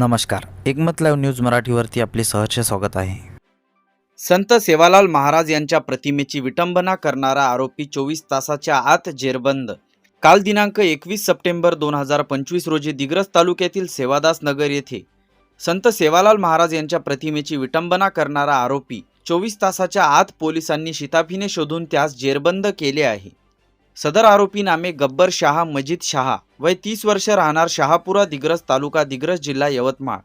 नमस्कार. एकमत live news मराठीवरती आपले सहर्ष स्वागत आहे. संत सेवालाल महाराज यांच्या प्रतिमेची विटंबना करणारा आरोपी चोवीस तासाच्या आत जेरबंद. काल दिनांक एकवीस सप्टेंबर दोन हजार पंचवीस रोजी दिग्रस तालुक्यातील सेवादास नगर येथे संत सेवालाल महाराज यांच्या प्रतिमेची विटंबना करणारा आरोपी चोवीस तासाच्या आत पोलिसांनी शिताफीने शोधून त्यास जेरबंद केले आहे. सदर आरोपी नामे गब्बर शहा मजिद शहा वय तीस वर्ष राहणार शहापुरा दिग्रस तालुका दिग्रस जिल्हा यवतमाळ.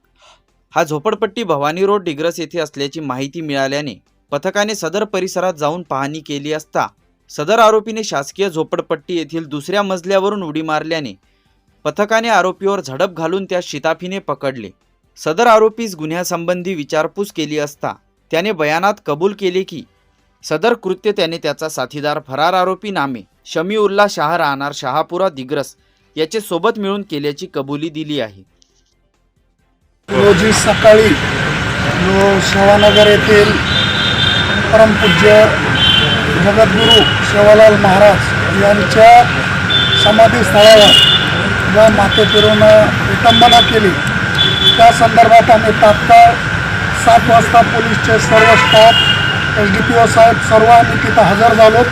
हा झोपडपट्टी भवानी रोड डिग्रस येथे असल्याची माहिती मिळाल्याने पथकाने सदर परिसरात जाऊन पाहणी केली असता सदर आरोपीने शासकीय झोपडपट्टी येथील दुसऱ्या मजल्यावरून उडी मारल्याने पथकाने आरोपीवर झडप घालून त्या शिताफीने पकडले. सदर आरोपीस गुन्ह्यासंबंधी विचारपूस केली असता त्याने बयानात कबूल केले की सदर कृत्य त्याने त्याचा साथीदार फरार आरोपी नामे शमीउल्ला शाह राहणार शहापुरा दिग्रस याचे सोबत मिळून केल्याची कबुली दिली आहे. रोजी सकाळी शवानगर येथील परमपूज्य जगद्गुरू शेवालाल महाराज यांच्या समाधीस्थळावर ज्या माते फिरून विटंबना केली. त्या संदर्भात आम्ही तात्काळ सात वाजता पोलीसचे सर्व staff S D P O साहेब सर्व आम्ही तिथं हजर झालो.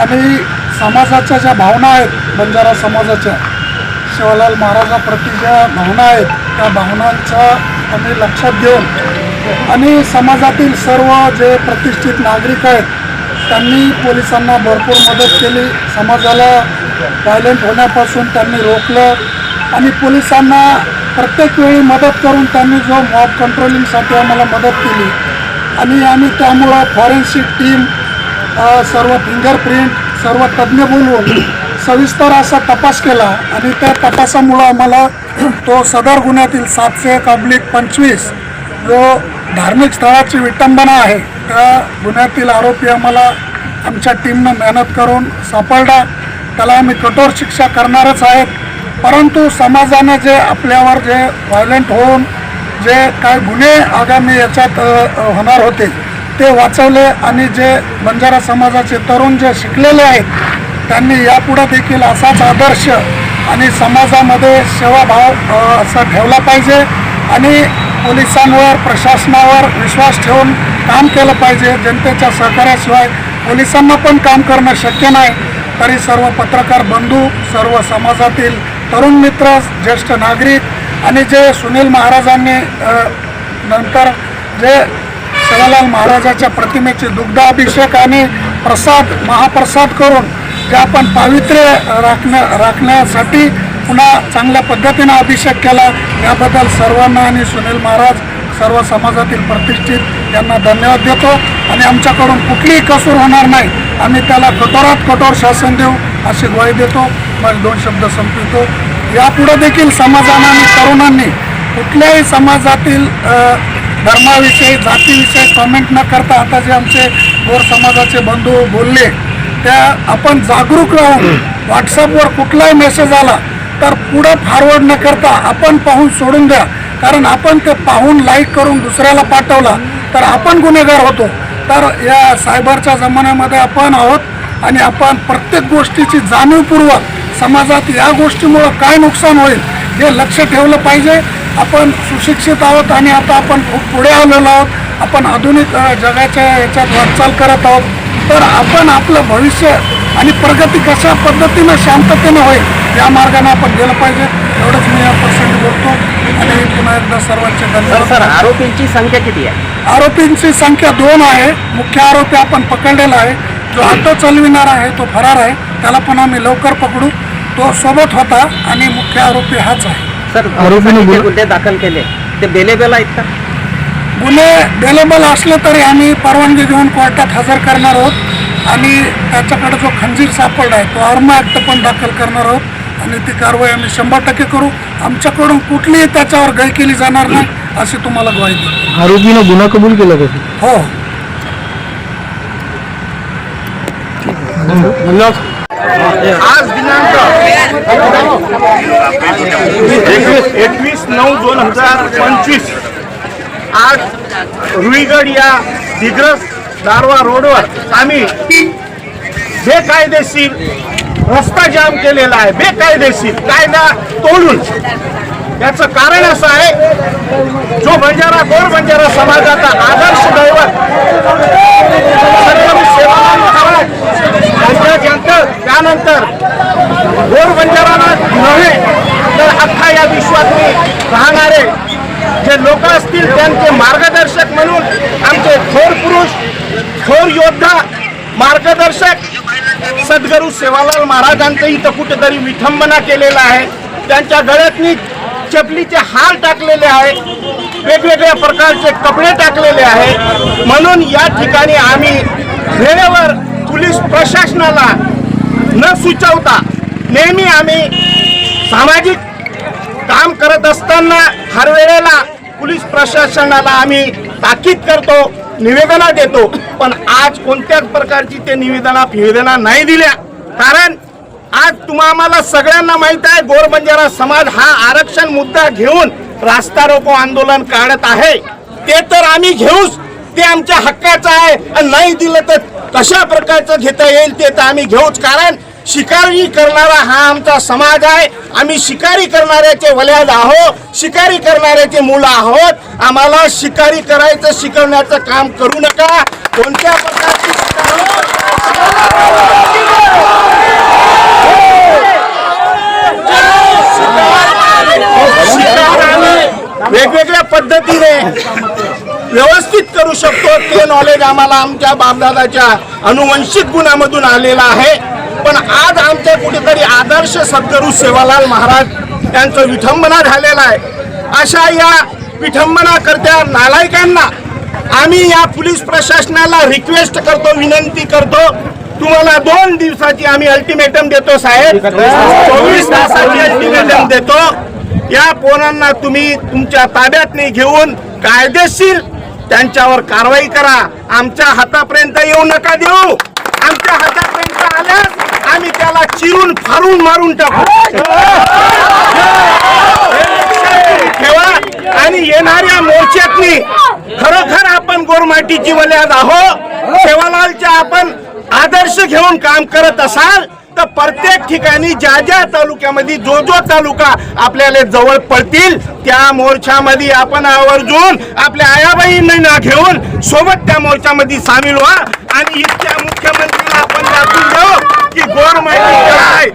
आणि समाजाच्या ज्या भावना आहेत बंजारा समाजाच्या शिवालाल महाराजाप्रती ज्या भावना आहेत त्या भावनांचा आम्ही लक्षात घेऊन आणि समाजातील सर्व जे प्रतिष्ठित नागरिक आहेत त्यांनी पोलिसांना भरपूर मदत केली. समाजाला व्हायलेंट होण्यापासून त्यांनी रोखलं आणि पोलिसांना प्रत्येक वेळी मदत करून त्यांनी जो मॉब कंट्रोलिंगसाठी आम्हाला मदत केली. आणि आम्ही त्यामुळं फॉरेन्सिक टीम सर्व फिंगरप्रिंट सर्व तज्ज्ञ बोलवून सविस्तर असा तपास केला आणि त्या तपासामुळं आम्हाला तो सदर गुन्ह्यातील सातशे कब्लिक पंचवीस जो धार्मिक स्थळाची विटंबना आहे त्या गुन्ह्यातील आरोपी आम्हाला आमच्या टीमनं मेहनत करून सापडला. त्याला आम्ही कठोर शिक्षा करणारच आहेत. परंतु समाजाने जे आपल्यावर जे व्हायलेंट होऊन जे काय गुन्हे आगामी याच्यात होणार होते ते वाचवले आणि जे बंजारा समाजाचे तरुण जे शिकलेले आहेत त्यांनी यापुढे देखील असाच आदर्श आणि समाजामध्ये सेवाभाव असा ठेवला पाहिजे आणि पोलिसांवर प्रशासनावर विश्वास ठेवून काम केलं पाहिजे. जनतेच्या सहकार्याशिवाय पोलिसांना पण काम करणं शक्य नाही. तरी सर्व पत्रकार बंधू सर्व समाजातील तरुण मित्र ज्येष्ठ नागरिक आणि जे सुनील महाराजांनी नंतर जे सेवालाल महाराजाच्या प्रतिमेचे दुग्धाभिषेक आणि प्रसाद महाप्रसाद करून ते आपण पावित्र्य राखण्या राखण्यासाठी पुन्हा चांगल्या पद्धतीनं अभिषेक केला. याबद्दल सर्वांना आणि सुनील महाराज सर्व समाजातील प्रतिष्ठित यांना धन्यवाद देतो. आणि आमच्याकडून कुठलीही कसूर होणार नाही. आम्ही त्याला कठोरात कठोर शासन देऊ अशी ग्वाही देतो. मग दोन शब्द संपवितो. यापुढे देखील समाजानं आणि तरुणांनी कुठल्याही समाजातील धर्माविषयी जातीविषयी कमेंट न करता आता जे आमचे गोर समाजाचे बंधू बोलले त्या आपण जागरूक राहून व्हॉट्सअपवर कुठलाही मेसेज आला तर पुढं फॉरवर्ड न करता आपण पाहून सोडून द्या. कारण आपण ते पाहून लाईक करून दुसऱ्याला पाठवला तर आपण गुन्हेगार होतो. तर या सायबरच्या जमान्यामध्ये आपण आहोत आणि आपण प्रत्येक गोष्टीची जाणीवपूर्वक समाजात या गोष्टीमुळं काय नुकसान होईल हे लक्ष ठेवलं पाहिजे. आपण सुशिक्षित आहोत आणि आता आपण खूप पुढे आलेलो आहोत. आपण आधुनिक जगाच्या याच्यात वाटचाल करत आहोत. तर आपण आपलं भविष्य आणि प्रगती कशा पद्धतीनं शांततेनं होईल या मार्गाने आपण गेलं पाहिजे. एवढंच मी या प्रसंगी बोलतो. आणि पुन्हा एकदा सर्वांचे तर सर धन्यवाद आरोपींची संख्या किती आहे? आरोपींची संख्या दोन आहे. मुख्य आरोपी आपण पकडलेला आहे. जो ऑटो चालविणार आहे तो फरार आहे. त्याला पण आम्ही लवकर पकडू. तो सोबत होता आणि मुख्य आरोपी हाच आहे. सर पोलिसांनी जे गुन्हे दाखल केले ते बेलेबल आहेत का? गुन्हे बेलेबल असले तरी आम्ही परवानगी घेऊन कोर्टात हजर करणार आहोत. आणि त्याच्याकडे जो खंजीर सापडला आहे तो आर्म ॲक्ट पण दाखल करणार आहोत. आणि ती कारवाई आम्ही शंभर टक्के करू. आमच्याकडून कुठलीही त्याच्यावर गय केली जाणार नाही अशी तुम्हाला ग्वाही देतो. आरोपीनं गुन्हा कबूल केला का? हो. आज दिनांक एकवीस एकवीस नऊ दोन हजार पंचवीस. आज रुईगड या दिग्रस दारवा रोडवर आम्ही बेकायदेशीर रस्ता जाम केलेला आहे. बेकायदेशीर कायदा तोडून. याचं कारण असं आहे जो बंजारा गोर बंजारा समाजाचा आदर्श दैवत सेवा महाराज यांच्या त्यानंतर गोर बंजाराला नव्हे तर अख्खा या विश्वात राहणारे जे लोक असतील त्यांचे मार्गदर्शक म्हणून आमचे थोर पुरुष थोर योद्धा मार्गदर्शक सद्गुरू सेवालाल महाराजांचं इथं कुठेतरी विठंबना केलेला आहे. त्यांच्या गळ्यातनी चपलीचे हार टाकलेले आहे. वेगवेगळ्या प्रकारचे कपडे टाकलेले आहे. म्हणून या ठिकाणी आम्ही वेळेवर पोलीस प्रशासनाला न सुचवता नेहमी आम्ही सामाजिक काम करत असताना हर वेळेला पोलीस प्रशासनाला आम्ही ताकीद करतो निवेदना देतो. पण आज कोणत्याच प्रकारची ते निवेदना निवेदना नाही दिल्या. कारण आज तुम्हा आम्हाला सगळ्यांना माहीत आहे गोरबंजारा समाज हा आरक्षण मुद्दा घेऊन रास्ता रोको आंदोलन काढत आहे. ते तर आम्ही घेऊच ते आमच्या हक्काचं आहे आणि नाही दिलं तर कशा प्रकारचं घेता येईल ते तर आम्ही घेऊच. कारण शिकारी करणारा हा आमचा समाज आहे. आम्ही शिकारी करणाऱ्याचे वल्याद आहोत. शिकारी करणाऱ्याचे मुलं आहोत. आम्हाला शिकारी करायचं शिकवण्याचं काम करू नका. कोणत्या प्रकारची शिकार आम्ही वेगवेगळ्या पद्धतीने व्यवस्थित करू शकतो. ते नॉलेज आम्हाला आमच्या बापदादाच्या अनुवंशिक गुणामधून आलेलं आहे. पण आज आमच्या कुठेतरी आदर्श सद्गुरू सेवालाल महाराज यांचं विठंबना झालेलं आहे. अशा या विठंबना करत्या नालायकांना आम्ही या पोलीस प्रशासनाला रिक्वेस्ट करतो विनंती करतो. तुम्हाला दोन दिवसाची आम्ही अल्टिमेटम देतो साहेब. चोवीस तासाची अल्टिमेटम देतो. या पोरांना तुम्ही तुमच्या ताब्यातने घेऊन कायदेशीर त्यांच्यावर कारवाई करा. आमच्या हातापर्यंत येऊ नका देऊ. आमच्या हातापर्यंत आल्यास आम्ही त्याला चिरून फारून मारून टाकू. ठेवा. आणि येणाऱ्या मोर्चातनी खरोखर आपण गोरमाटीची वल्यात आहो सेवालालच्या आपण आदर्श घेऊन काम करत असाल. तर प्रत्येक ठिकाणी ज्या ज्या तालुक्यामध्ये जो जो तालुका आपल्याला जवळ पडतील त्या मोर्चामध्ये आपण आवर्जून आपल्या आयाबाईंना घेऊन सोबत त्या मोर्चामध्ये सामील व्हा. आणि इथल्या मुख्यमंत्रीला आपण दाखवून देऊ की गोरमाटी काय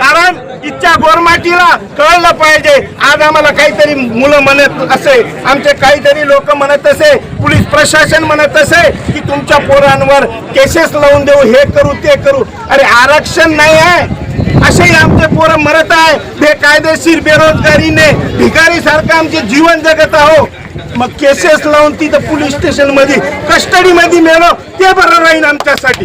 कारण इथच्या गोरमाटीला कळलं पाहिजे. आज आम्हाला काहीतरी मुलं म्हणत असे आमचे काहीतरी लोक म्हणत असे पोलीस प्रशासन म्हणत असे की तुमच्या पोरांवर केसेस लावून देऊ हे करू ते करू. अरे आरक्षण नाही आहे. असेही आमचे पोरं मरत आहे. बेकायदेशीर बेरोजगारीने भिकारी सारखं आमचे जीवन जगत आहो. मग केसेस लावून तिथं पोलीस स्टेशनमध्ये कस्टडी मध्ये मिळव ते बरं राहील आमच्यासाठी.